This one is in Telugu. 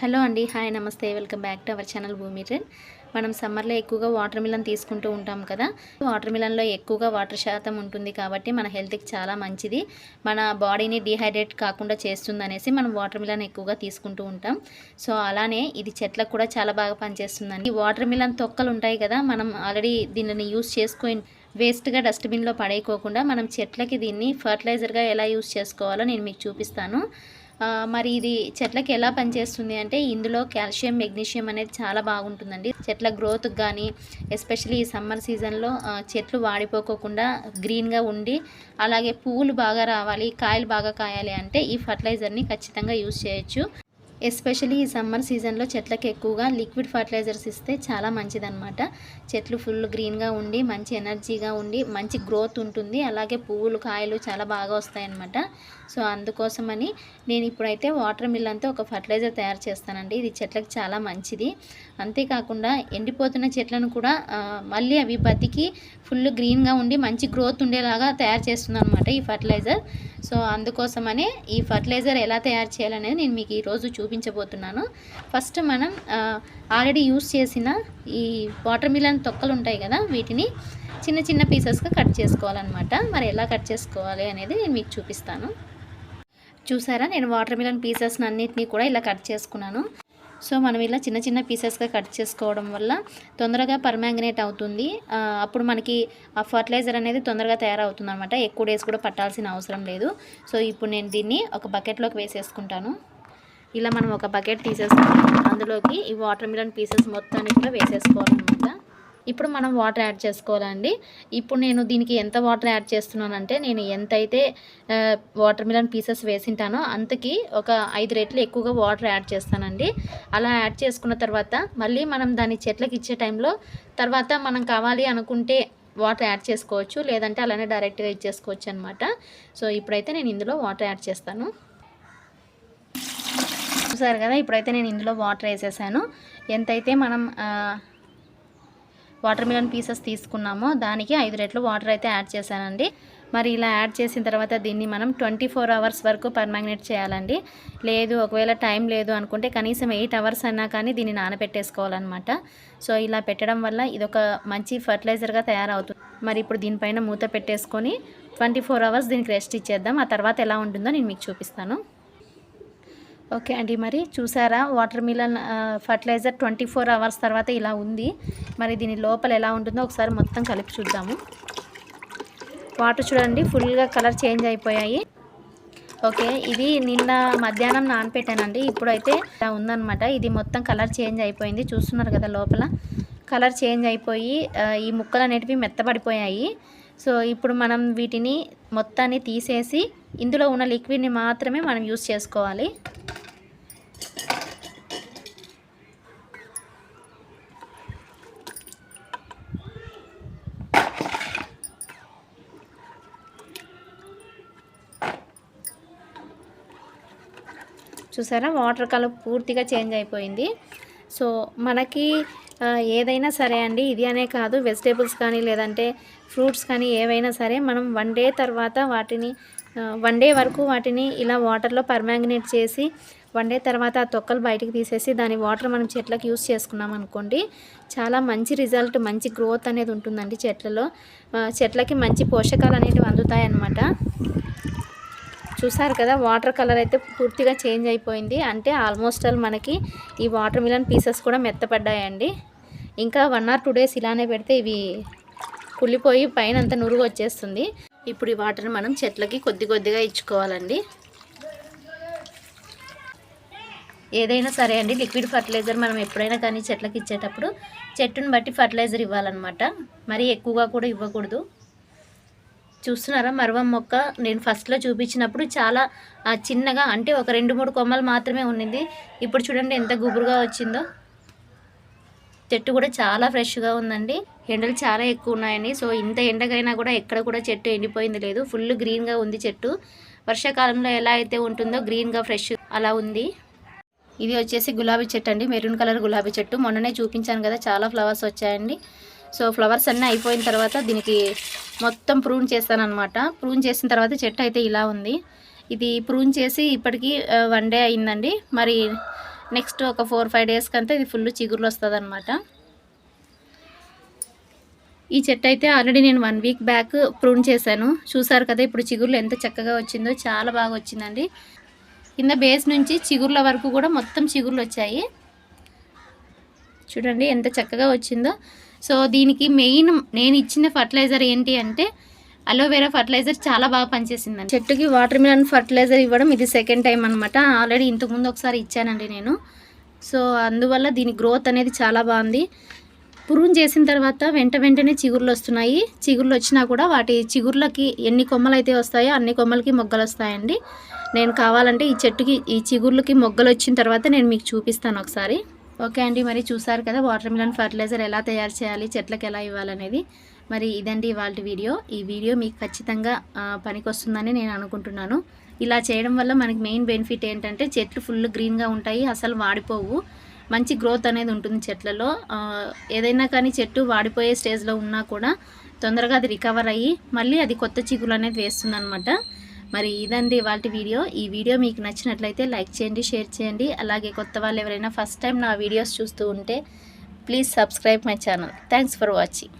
హలో అండి హాయ్ నమస్తే. Welcome back to our channel Bhoomi మనం సమ్మర్లో ఎక్కువగా వాటర్ మిలన్ తీసుకుంటూ ఉంటాం కదా. వాటర్ మిలన్లో ఎక్కువగా వాటర్ శాతం ఉంటుంది కాబట్టి మన హెల్త్కి చాలా మంచిది. మన బాడీని డిహైడ్రేట్ కాకుండా చేస్తుంది అనేసి మనం వాటర్ మిలన్ ఎక్కువగా తీసుకుంటూ ఉంటాం. సో అలానే ఇది చెట్లకు కూడా చాలా బాగా పనిచేస్తుందండి. ఈ వాటర్ మిలన్ తొక్కలు ఉంటాయి కదా మనం ఆల్రెడీ దీనిని యూస్ చేసుకొని వేస్ట్గా డస్ట్బిన్లో పడేయకోకుండా మనం చెట్లకి దీన్ని ఫర్టిలైజర్గా ఎలా యూస్ చేసుకోవాలో నేను మీకు చూపిస్తాను. మరి ఇది చెట్లకి ఎలా పనిచేస్తుంది అంటే ఇందులో కాల్షియం మెగ్నీషియం అనేది చాలా బాగుంటుందండి. చెట్ల గ్రోత్కి కానీ ఎస్పెషల్లీ ఈ సమ్మర్ సీజన్లో చెట్లు వాడిపోకోకుండా గ్రీన్గా ఉండి అలాగే పువ్వులు బాగా రావాలి కాయలు బాగా కాయాలి అంటే ఈ ఫర్టిలైజర్ని ఖచ్చితంగా యూజ్ చేయొచ్చు. ఎస్పెషల్లీ ఈ సమ్మర్ సీజన్లో చెట్లకు ఎక్కువగా లిక్విడ్ ఫర్టిలైజర్స్ ఇస్తే చాలా మంచిదన్నమాట. చెట్లు ఫుల్ గ్రీన్గా ఉండి మంచి ఎనర్జీగా ఉండి మంచి గ్రోత్ ఉంటుంది. అలాగే పువ్వులు కాయలు చాలా బాగా వస్తాయన్నమాట. సో అందుకోసమని నేను ఇప్పుడైతే వాటర్ మిల్లన్తో ఒక ఫర్టిలైజర్ తయారు చేస్తానండి. ఇది చెట్లకు చాలా మంచిది. అంతేకాకుండా ఎండిపోతున్న చెట్లను కూడా మళ్ళీ అవి బతికి ఫుల్ గ్రీన్గా ఉండి మంచి గ్రోత్ ఉండేలాగా తయారు చేస్తుంది అనమాట ఈ ఫర్టిలైజర్. సో అందుకోసమనే ఈ ఫర్టిలైజర్ ఎలా తయారు చేయాలనేది నేను మీకు ఈరోజు చూపించబోతున్నాను. ఫస్ట్ మనం ఆల్రెడీ యూస్ చేసిన ఈ వాటర్ మిలన్ తొక్కలు ఉంటాయి కదా వీటిని చిన్న చిన్న పీసెస్గా కట్ చేసుకోవాలన్నమాట. మరి ఎలా కట్ చేసుకోవాలి అనేది నేను మీకు చూపిస్తాను. చూసారా? నేను వాటర్ మిలన్ పీసెస్ని అన్నింటినీ కూడా ఇలా కట్ చేసుకున్నాను. సో మనం ఇలా చిన్న చిన్న పీసెస్గా కట్ చేసుకోవడం వల్ల తొందరగా పర్మాంగనేట్ అవుతుంది. అప్పుడు మనకి ఆ ఫర్టిలైజర్ అనేది తొందరగా తయారవుతుంది అనమాట ఎక్కువ డేస్ కూడా పట్టాల్సిన అవసరం లేదు. సో ఇప్పుడు నేను దీన్ని ఒక బకెట్లోకి వేసేసుకుంటాను. ఇలా మనం ఒక బకెట్ తీసేసుకొని అందులోకి ఈ వాటర్ మిలన్ పీసెస్ మొత్తాన్ని కూడా వేసేసుకోవాలన్నమాట. ఇప్పుడు మనం వాటర్ యాడ్ చేసుకోవాలండి. ఇప్పుడు నేను దీనికి ఎంత వాటర్ యాడ్ చేస్తున్నానంటే నేను ఎంతైతే వాటర్ మిలన్ పీసెస్ వేసింటానో అంతకి ఒక ఐదు రెట్లు ఎక్కువగా వాటర్ యాడ్ చేస్తానండి. అలా యాడ్ చేసుకున్న తర్వాత మళ్ళీ మనం దాన్ని చెట్లకి ఇచ్చే టైంలో తర్వాత మనం కావాలి అనుకుంటే వాటర్ యాడ్ చేసుకోవచ్చు లేదంటే అలానే డైరెక్ట్గా ఇచ్చేసుకోవచ్చు అనమాట సో ఇప్పుడైతే నేను ఇందులో వాటర్ యాడ్ చేస్తాను. చూసారు కదా ఇప్పుడైతే నేను ఇందులో వాటర్ వేసేసాను. ఎంతైతే మనం వాటర్ మిలన్ పీసెస్ తీసుకున్నామో. దానికి ఐదు రెట్లు వాటర్ అయితే యాడ్ చేశానండి. మరి ఇలా యాడ్ చేసిన తర్వాత దీన్ని మనం ట్వంటీ ఫోర్ అవర్స్ వరకు పర్మాగ్నేట్ చేయాలండి. లేదు ఒకవేళ టైం లేదు అనుకుంటే కనీసం ఎయిట్ అవర్స్ అయినా కానీ దీన్ని నానబెట్టేసుకోవాలన్నమాట. సో ఇలా పెట్టడం వల్ల ఇదొక మంచి ఫర్టిలైజర్గా తయారవుతుంది. మరి ఇప్పుడు దీనిపైన మూత పెట్టేసుకొని ట్వంటీ ఫోర్ అవర్స్ దీనికి రెస్ట్ ఇచ్చేద్దాం. ఆ తర్వాత ఎలా ఉంటుందో నేను మీకు చూపిస్తాను. ఓకే అండి. మరి చూసారా watermelon fertiliser twenty four hours తర్వాత ఇలా ఉంది. మరి దీని లోపల ఎలా ఉంటుందో ఒకసారి మొత్తం కలిపి చూద్దాము. వాటర్ చూడండి ఫుల్గా కలర్ చేంజ్ అయిపోయాయి. ఓకే ఇది నిన్న మధ్యాహ్నం నానపెట్టానండి. ఇప్పుడైతే ఇలా ఉందనమాట ఇది మొత్తం కలర్ చేంజ్ అయిపోయింది. చూస్తున్నారు కదా లోపల. కలర్ చేంజ్ అయిపోయి ఈ ముక్కలు అనేటివి మెత్తబడిపోయాయి. సో ఇప్పుడు మనం వీటిని మొత్తాన్ని తీసేసి ఇందులో ఉన్న లిక్విడ్ని మాత్రమే మనం యూస్ చేసుకోవాలి. చూసారా? వాటర్ కలర్ పూర్తిగా చేంజ్ అయిపోయింది. సో మనకి ఏదైనా సరే అండి ఇది అనే కాదు వెజిటేబుల్స్ కానీ లేదంటే ఫ్రూట్స్ కానీ ఏవైనా సరే మనం వన్ డే తర్వాత వాటిని వన్ డే వరకు వాటిని ఇలా వాటర్లో పర్మాంగనేట్ చేసి వన్ డే తర్వాత ఆ తొక్కలు బయటికి తీసేసి దాని వాటర్ మనం చెట్లకు యూస్ చేసుకున్నాం అనుకోండి చాలా మంచి రిజల్ట్ మంచి గ్రోత్ అనేది ఉంటుందండి చెట్లలో. చెట్లకి మంచి పోషకాలు అనేటివి అందుతాయి అన్నమాట చూసారు కదా వాటర్ కలర్ అయితే పూర్తిగా చేంజ్ అయిపోయింది. అంటే ఆల్మోస్ట్ ఆల్ మనకి ఈ వాటర్ మిలన్ పీసెస్ కూడా మెత్తపడ్డాయండి. ఇంకా వన్ ఆర్ టూ డేస్ ఇలానే పెడితే ఇవి కుళ్ళిపోయి పైన అంతా నురుగు వచ్చేస్తుంది. ఇప్పుడు ఈ వాటర్ని మనం చెట్లకి కొద్ది కొద్దిగా ఇచ్చుకోవాలండి. ఏదైనా సరే అండి లిక్విడ్ ఫర్టిలైజర్ మనం ఎప్పుడైనా కానీ చెట్లకి ఇచ్చేటప్పుడు చెట్టుని బట్టి ఫర్టిలైజర్ ఇవ్వాలన్నమాట. మరీ ఎక్కువగా కూడా ఇవ్వకూడదు. చూస్తున్నారా? మరవం మొక్క నేను ఫస్ట్లో చూపించినప్పుడు చాలా చిన్నగా అంటే ఒక రెండు మూడు కొమ్మలు మాత్రమే ఉన్నింది. ఇప్పుడు చూడండి ఎంత గుబురుగా వచ్చిందో. చెట్టు కూడా చాలా ఫ్రెష్గా ఉందండి. ఎండలు చాలా ఎక్కువ ఉన్నాయండి సో ఇంత ఎండకైనా కూడా ఎక్కడ కూడా చెట్టు ఎండిపోయింది లేదు. ఫుల్ గ్రీన్గా ఉంది చెట్టు. వర్షాకాలంలో ఎలా అయితే ఉంటుందో గ్రీన్గా ఫ్రెష్ అలా ఉంది. ఇది వచ్చేసి గులాబీ చెట్టు అండి. మెరూన్ కలర్ గులాబీ చెట్టు. మొన్ననే చూపించాను కదా చాలా ఫ్లవర్స్ వచ్చాయండి. సో ఫ్లవర్స్ అన్నీ అయిపోయిన తర్వాత దీనికి మొత్తం ప్రూన్ చేస్తానన్నమాట. ప్రూన్ చేసిన తర్వాత చెట్టు అయితే ఇలా ఉంది. ఇది ప్రూన్ చేసి ఇప్పటికీ వన్ డే అయిందండి. మరి నెక్స్ట్ ఒక ఫోర్ ఫైవ్ డేస్ కంతా ఇది ఫుల్ చిగురులు వస్తుంది ఈ చెట్టు అయితే ఆల్రెడీ నేను వన్ వీక్ బ్యాక్ ప్రూన్ చేశాను. చూసారు కదా ఇప్పుడు చిగుర్లు ఎంత చక్కగా వచ్చిందో చాలా బాగా వచ్చిందండి. కింద బేస్ నుంచి చిగుర్ల వరకు కూడా మొత్తం చిగుర్లు వచ్చాయి. చూడండి ఎంత చక్కగా వచ్చిందో. సో దీనికి మెయిన్ నేను ఇచ్చిన ఫర్టిలైజర్ ఏంటి అంటే అలోవెరా ఫర్టిలైజర్ చాలా బాగా పనిచేసిందండి. చెట్టుకి వాటర్ మిలన్ ఫర్టిలైజర్ ఇవ్వడం ఇది సెకండ్ టైం అనమాట ఆల్రెడీ ఇంతకుముందు ఒకసారి ఇచ్చానండి నేను. సో అందువల్ల దీని గ్రోత్ అనేది చాలా బాగుంది. పురుగు చేసిన తర్వాత వెంట వెంటనే చిగుర్లు వస్తున్నాయి. చిగుర్లు వచ్చినా కూడా వాటి చిగుర్లకి ఎన్ని కొమ్మలు అయితే వస్తాయో అన్ని కొమ్మలకి మొగ్గలు వస్తాయండి. నేను కావాలంటే ఈ చెట్టుకి ఈ చిగుర్లకి మొగ్గలు వచ్చిన తర్వాత నేను మీకు చూపిస్తాను ఒకసారి. ఓకే అండి మరి చూసారు కదా వాటర్ మిలన్ ఫర్టిలైజర్ ఎలా తయారు చేయాలి చెట్లకు ఎలా ఇవ్వాలనేది. మరి ఇదండి ఇవాళ వీడియో. ఈ వీడియో మీకు ఖచ్చితంగా పనికొస్తుందని నేను అనుకుంటున్నాను. ఇలా చేయడం వల్ల మనకి మెయిన్ బెనిఫిట్ ఏంటంటే చెట్లు ఫుల్ గ్రీన్గా ఉంటాయి అసలు వాడిపోవు. మంచి గ్రోత్ అనేది ఉంటుంది చెట్లలో. ఏదైనా కానీ చెట్టు వాడిపోయే స్టేజ్లో ఉన్నా కూడా తొందరగా అది రికవర్ అయ్యి మళ్ళీ అది కొత్త చిగులు అనేది వేస్తుంది మరి ఇదండి ఇవాళ వీడియో. ఈ వీడియో మీకు నచ్చినట్లయితే లైక్ చేయండి షేర్ చేయండి. అలాగే కొత్త వాళ్ళు ఎవరైనా ఫస్ట్ టైం నా వీడియోస్ చూస్తూ ఉంటే please subscribe my channel. Thanks for watching.